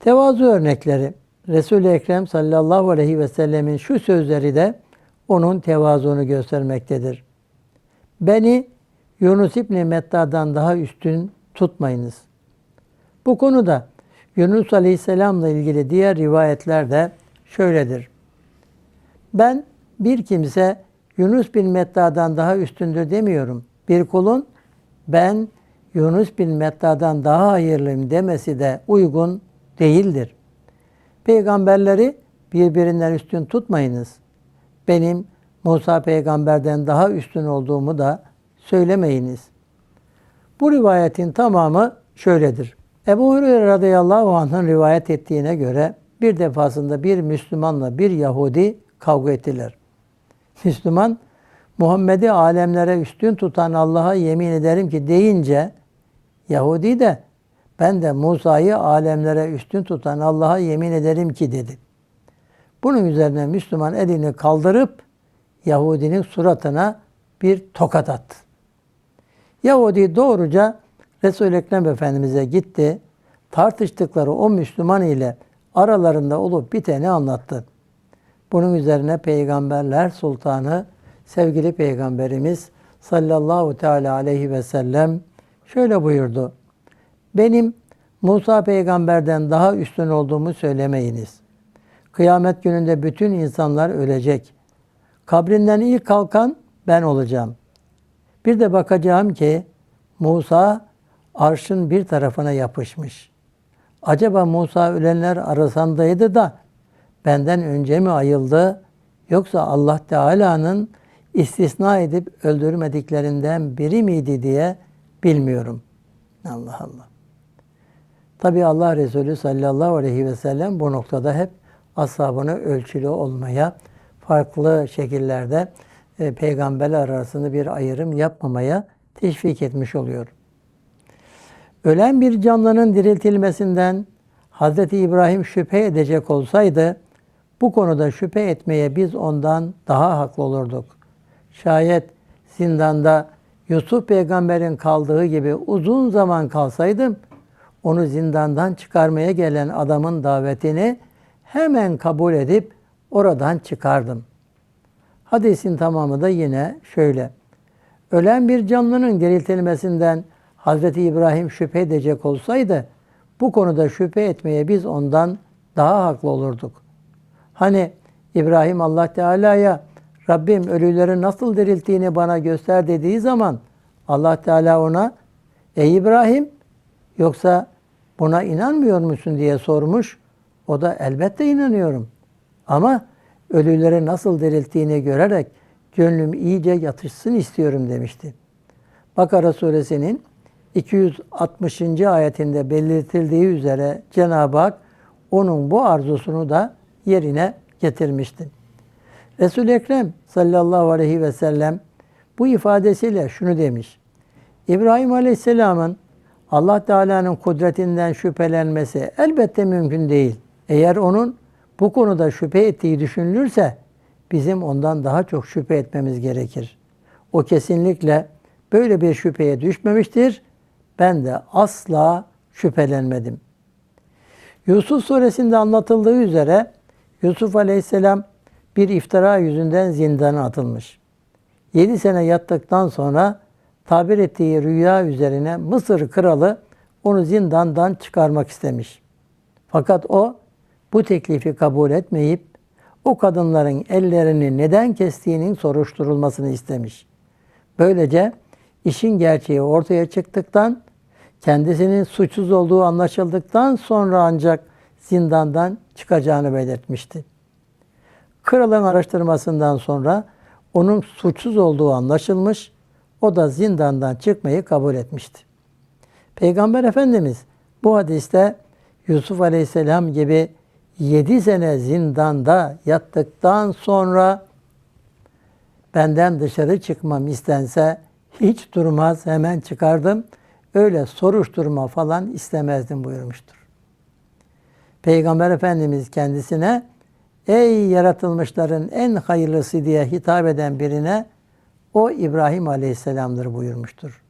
Tevazu örnekleri. Resul-i Ekrem sallallahu aleyhi ve sellemin şu sözleri de onun tevazunu göstermektedir. Beni Yunus İbni Metta'dan daha üstün tutmayınız. Bu konuda Yunus Aleyhisselam'la ilgili diğer rivayetler de şöyledir. Ben bir kimse Yunus bin Metta'dan daha üstündür demiyorum. Bir kulun ben Yunus bin Metta'dan daha hayırlıyım demesi de uygun değildir. Peygamberleri birbirinden üstün tutmayınız. Benim Musa peygamberden daha üstün olduğumu da söylemeyiniz. Bu rivayetin tamamı şöyledir. Ebu Hureyre radıyallahu anh'ın rivayet ettiğine göre bir defasında bir Müslümanla bir Yahudi kavga ettiler. Müslüman, Muhammed'i alemlere üstün tutan Allah'a yemin ederim ki deyince, Yahudi de ben de Musa'yı alemlere üstün tutan Allah'a yemin ederim ki dedi. Bunun üzerine Müslüman elini kaldırıp Yahudinin suratına bir tokat attı. Yahudi doğruca Resul-i Ekrem Efendimiz'e gitti. Tartıştıkları o Müslüman ile aralarında olup biteni anlattı. Bunun üzerine Peygamberler Sultanı sevgili Peygamberimiz sallallahu teala aleyhi ve sellem şöyle buyurdu. Benim Musa peygamberden daha üstün olduğumu söylemeyiniz. Kıyamet gününde bütün insanlar ölecek. Kabrinden ilk kalkan ben olacağım. Bir de bakacağım ki Musa arşın bir tarafına yapışmış. Acaba Musa ölenler arasındaydı da benden önce mi ayıldı yoksa Allah Teala'nın istisna edip öldürmediklerinden biri miydi diye bilmiyorum. Allah Allah. Tabi Allah Resulü sallallahu aleyhi ve sellem bu noktada hep ashabını ölçülü olmaya, farklı şekillerde e, peygamberler arasında bir ayrım yapmamaya teşvik etmiş oluyor. Ölen bir canlının diriltilmesinden Hazreti İbrahim şüphe edecek olsaydı bu konuda şüphe etmeye biz ondan daha haklı olurduk. Şayet zindanda Yusuf peygamberin kaldığı gibi uzun zaman kalsaydım onu zindandan çıkarmaya gelen adamın davetini hemen kabul edip oradan çıkardım. Hadisin tamamı da yine şöyle. Ölen bir canlının diriltilmesinden Hazreti İbrahim şüphe edecek olsaydı bu konuda şüphe etmeye biz ondan daha haklı olurduk. Hani İbrahim Allah Teala'ya Rabbim ölüleri nasıl dirilttiğini bana göster dediği zaman Allah Teala ona Ey İbrahim yoksa buna inanmıyor musun diye sormuş. O da elbette inanıyorum. Ama ölüleri nasıl dirilttiğini görerek gönlüm iyice yatışsın istiyorum demişti. Bakara suresinin 260. ayetinde belirtildiği üzere Cenab-ı Hak onun bu arzusunu da yerine getirmişti. Resul-i Ekrem sallallahu aleyhi ve sellem bu ifadesiyle şunu demiş. İbrahim Aleyhisselam'ın Allah Teala'nın kudretinden şüphelenmesi elbette mümkün değil. Eğer onun bu konuda şüphe ettiği düşünülürse bizim ondan daha çok şüphe etmemiz gerekir. O kesinlikle böyle bir şüpheye düşmemiştir. Ben de asla şüphelenmedim. Yusuf suresinde anlatıldığı üzere Yusuf aleyhisselam bir iftira yüzünden zindana atılmış. Yedi sene yattıktan sonra tabir ettiği rüya üzerine Mısır kralı onu zindandan çıkarmak istemiş. Fakat o bu teklifi kabul etmeyip o kadınların ellerini neden kestiğinin soruşturulmasını istemiş. Böylece işin gerçeği ortaya çıktıktan, kendisinin suçsuz olduğu anlaşıldıktan sonra ancak zindandan çıkacağını belirtmişti. Kralın araştırmasından sonra onun suçsuz olduğu anlaşılmış, o da zindandan çıkmayı kabul etmişti. Peygamber Efendimiz bu hadiste Yusuf Aleyhisselam gibi 7 sene zindanda yattıktan sonra benden dışarı çıkmam istense hiç durmaz hemen çıkardım. Öyle soruşturma falan istemezdim buyurmuştur. Peygamber Efendimiz kendisine ey yaratılmışların en hayırlısı diye hitap eden birine o İbrahim Aleyhisselam'dır buyurmuştur.